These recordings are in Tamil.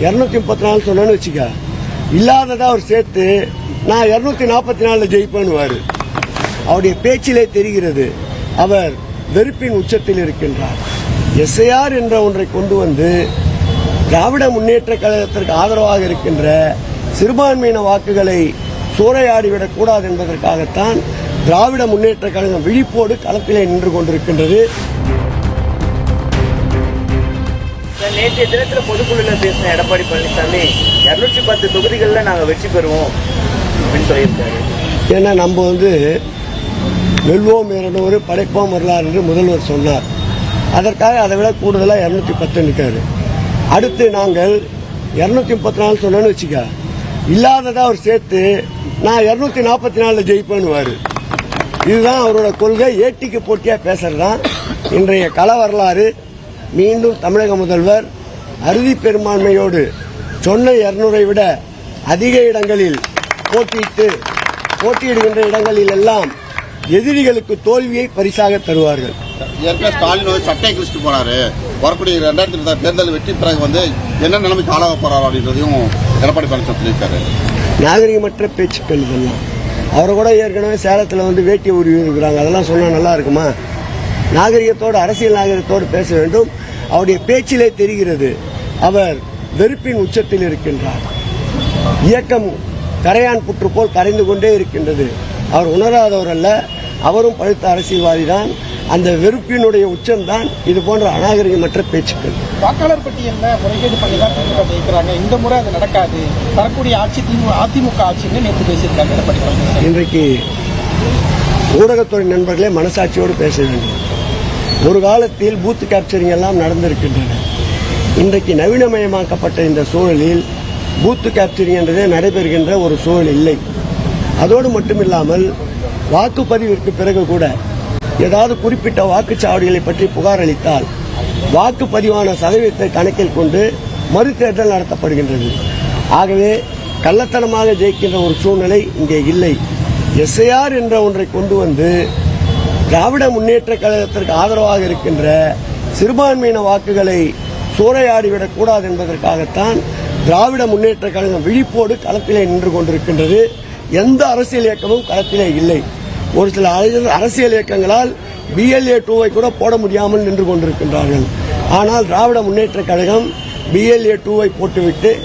இரநூத்தி முப்பத்தி நாலு சொன்னேன்னு வச்சுக்க. இல்லாததை அவர் சேர்த்து நான் இரநூத்தி நாற்பத்தி நாலில் ஜெயிப்பேன்னுவாரு. அவருடைய பேச்சிலே தெரிகிறது. அவர் வெறுப்பின் உச்சத்தில் இருக்கின்றார். எஸ்ஐஆர் என்ற ஒன்றை கொண்டு வந்து திராவிட முன்னேற்ற கழகத்திற்கு ஆதரவாக இருக்கின்ற சிறுபான்மையின வாக்குகளை சூறையாடிவிடக் கூடாது என்பதற்காகத்தான் திராவிட முன்னேற்ற கழகம் விழிப்போடு களத்திலே நின்று கொண்டிருக்கின்றது. நேற்றைய தினத்தில் பொதுக்குழுல பேசின எடப்பாடி பழனிசாமி இரநூற்றி பத்து தொகுதிகளில் நாங்கள் வெற்றி பெறுவோம் அப்படின்னு சொல்லியிருக்காரு. ஏன்னா நம்ம வந்து வெல்வோம் இரநூறு படைப்போம் வரலாறு என்று முதல்வர் சொன்னார். அதற்காக அதை விட கூடுதலாக இரநூத்தி பத்து நிற்காரு அடுத்து நாங்கள் இரநூத்தி முப்பத்தி நாலு சொன்னேன்னு வச்சுக்க இல்லாததாக அவர் சேர்த்து நான் இரநூத்தி நாற்பத்தி நாலில் ஜெயிப்பேன்னுவார். இதுதான் அவரோட கொள்கை. ஏட்டிக்கு போட்டியா பேசுறதுதான் இன்றைய கல வரலாறு. மீண்டும் தமிழக முதல்வர் அறுதி பெரும்பான்மையோடு சொன்ன இருநூறை விட அதிக இடங்களில் போட்டியிட்டு போட்டியிடுகின்ற இடங்களில் எல்லாம் எதிரிகளுக்கு தோல்வியை பரிசாக தருவார்கள். ஏற்கனவே ஸ்டாலின் வந்து சட்டை கிழிச்சிட்டு போறாரு. வரக்கூடிய ரெண்டாயிரத்தி இருபத்தாறு தேர்தல் வெற்றி பிறகு வந்து என்ன நிலைமைக்கு ஆளாக போறாரு அப்படின்றதையும் எடப்பாடி பழனிசாமி சொல்லியிருக்காரு. நாகரிகமற்ற பேச்சுக்கள் இதெல்லாம். அவரை கூட ஏற்கனவே சேலத்தில் வந்து வேட்டி உருவி இருக்கிறாங்க. அதெல்லாம் சொன்னால் நல்லா இருக்குமா? நாகரிகத்தோடு அரசியல் நாகரிகத்தோடு பேச வேண்டும். அவருடைய பேச்சிலே தெரிகிறது அவர் வெறுப்பின் உச்சத்தில் இருக்கின்றார். இயக்கம் கரையான் புற்று போல் கரைந்து கொண்டே இருக்கின்றது. அவர் உணராதவர் அல்ல அவரும் பழுத்த அரசியல்வாதி தான் அந்த வெறுப்பினுடைய உச்சம்தான் இது போன்ற அநாகரிகமற்ற பேச்சுக்கள். வாக்காளர் பட்டியல்ல முறைகேடு பண்ணி தான் திமுக ஜெயிக்கிறாங்க இந்த முறை அது நடக்காது. வரக்கூடிய ஆட்சி திமுக அதிமுக ஆட்சின்னு நேற்று பேசியிருக்காங்க. இன்றைக்கு ஊடகத்துறை நண்பர்களே மனசாட்சியோடு பேச வேண்டும். ஒரு காலத்தில் பூத் கேப்சரிங் எல்லாம் நடந்திருக்கின்றன. இன்றைக்கு நவீனமயமாக்கப்பட்ட இந்த சூழலில் பூத்து கேப்சரிங் என்றதே நடைபெறுகின்ற ஒரு சூழல் இல்லை. அதோடு மட்டுமில்லாமல் வாக்குப்பதிவிற்கு பிறகு கூட ஏதாவது குறிப்பிட்ட வாக்குச்சாவடிகளை பற்றி புகார் அளித்தால் வாக்குப்பதிவான சதவீதத்தை கணக்கில் கொண்டு மறுதேர்தல் நடத்தப்படுகின்றது. ஆகவே கள்ளத்தனமாக ஜெயிக்கின்ற ஒரு சூழ்நிலை இங்கே இல்லை. எஸ்ஐஆர் என்ற ஒன்றை கொண்டு வந்து திராவிட முன்னேற்ற கழகத்திற்கு ஆதரவாக இருக்கின்ற சிறுபான்மையின வாக்குகளை சூறையாடிவிடக் கூடாது என்பதற்காகத்தான் திராவிட முன்னேற்ற கழகம் விழிப்போடு களத்திலே நின்று கொண்டிருக்கின்றது. எந்த அரசியல் இயக்கமும் களத்திலே இல்லை. ஒரு சில அரசியல்- இயக்கங்களால் பிஎல்ஏ டூவை கூட போட முடியாமல் நின்று கொண்டிருக்கின்றார்கள். ஆனால் திராவிட முன்னேற்ற கழகம் பிஎல்ஏ டூவை போட்டுவிட்டு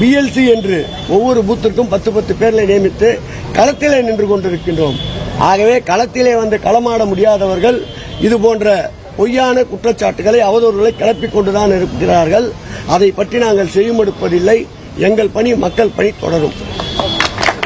பிஎல்சி என்று ஒவ்வொரு பூத்திற்கும் பத்து பத்து பேர்களை நியமித்து களத்திலே நின்று கொண்டிருக்கின்றோம். ஆகவே களத்திலே வந்து களமாட முடியாதவர்கள் இது போன்ற பொய்யான குற்றச்சாட்டுகளை அவதூறுகளை கிளப்பிக் கொண்டுதான் இருக்கிறார்கள். அதை பற்றி நாங்கள் செய்யும் எடுப்பதில்லை. எங்கள் பணி மக்கள் பணி தொடரும்.